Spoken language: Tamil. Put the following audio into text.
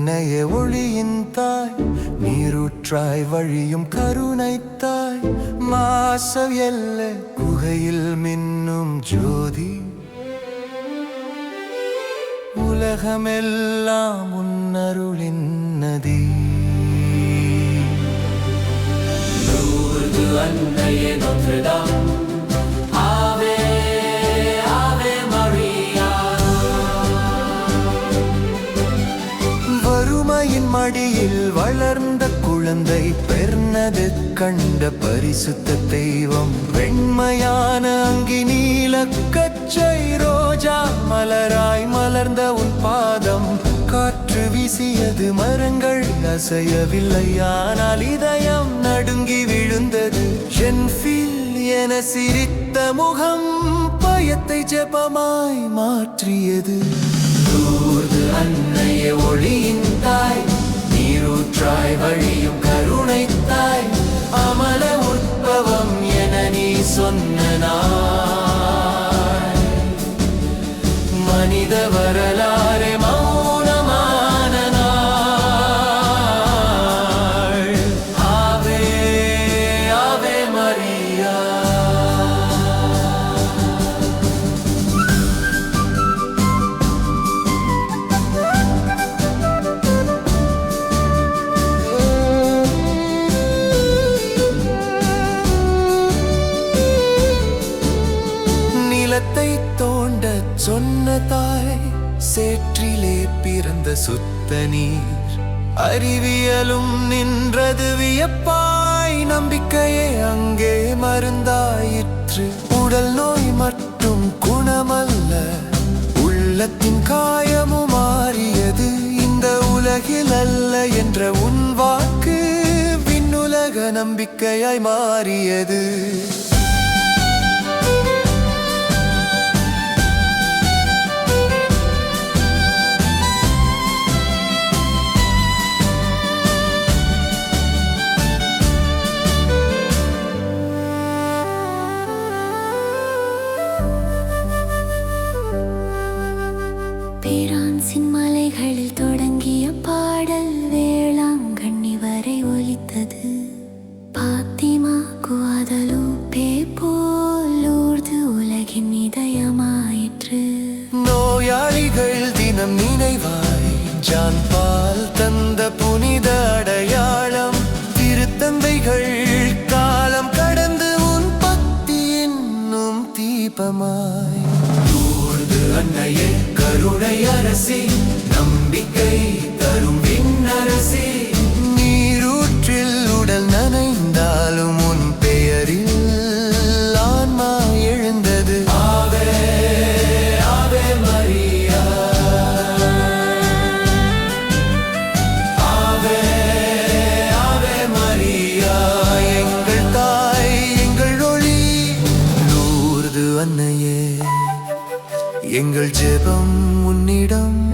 என்னைய ஒளியின் தாய் நீரூற்றாய் வழியும் கருணை தாய். மாச எல்ல குகையில் மின்னும் ஜோதி. உலகமெல்லாம் உன்னருளின் நதி. அன்னையே நொன்றதான் மடியில் வளர்ந்த குழந்தை பெர்னது கண்ட பரிசுத்த தெய்வம். வெண்மையான அங்கி நீல கச்சை ரோஜா மலராய் மலர்ந்த உன் பாதம். காற்று வீசியது மரங்கள் அசையவில்லை ஆனால் இதயம் நடுங்கி விழுந்தது. ஜென்ஃபில் என சிரித்த முகம் பயத்தை ஜெபமாய் மாற்றியது. அன்னைய ஒளியின் தாய் நீரூற்றாய் வழியும் கருணை தாய் அமல உற்பவம் என நீ சொன்ன மனித வரலாறு சொன்ன தாய் சேற்றிலே பிறந்த சுத்த நீர். அறிவியலும் நின்றது வியப்பாய் நம்பிக்கையே அங்கே மருந்தாயிற்று. உடல் நோய் மட்டும் குணமல்ல உள்ளத்தின் காயமும் மாறியது. இந்த உலகில் அல்ல என்ற உன் வாக்கு விண்ணுலக நம்பிக்கையாய் மாறியது. மலைகளில் தொடங்கிய பாடல் வேளாங்கண்ணி வரை ஒலித்தது. பாத்திமா குவாதலூப்பே போல் ஊர்து உலகின் இதயமாயிற்று. நோயாளிகள் தினம் நினைவாய் ஜான் பால் தந்த புனித அடையாளம். திருத்தந்தைகள் காலம் கடந்து உன் பக்தி என்னும் தீபமாய். அன்னையே கருணை அரசி நம்பிக்கை தரும் விண்ணரசி. எங்கள் ஜெபம் உன்னிடம்.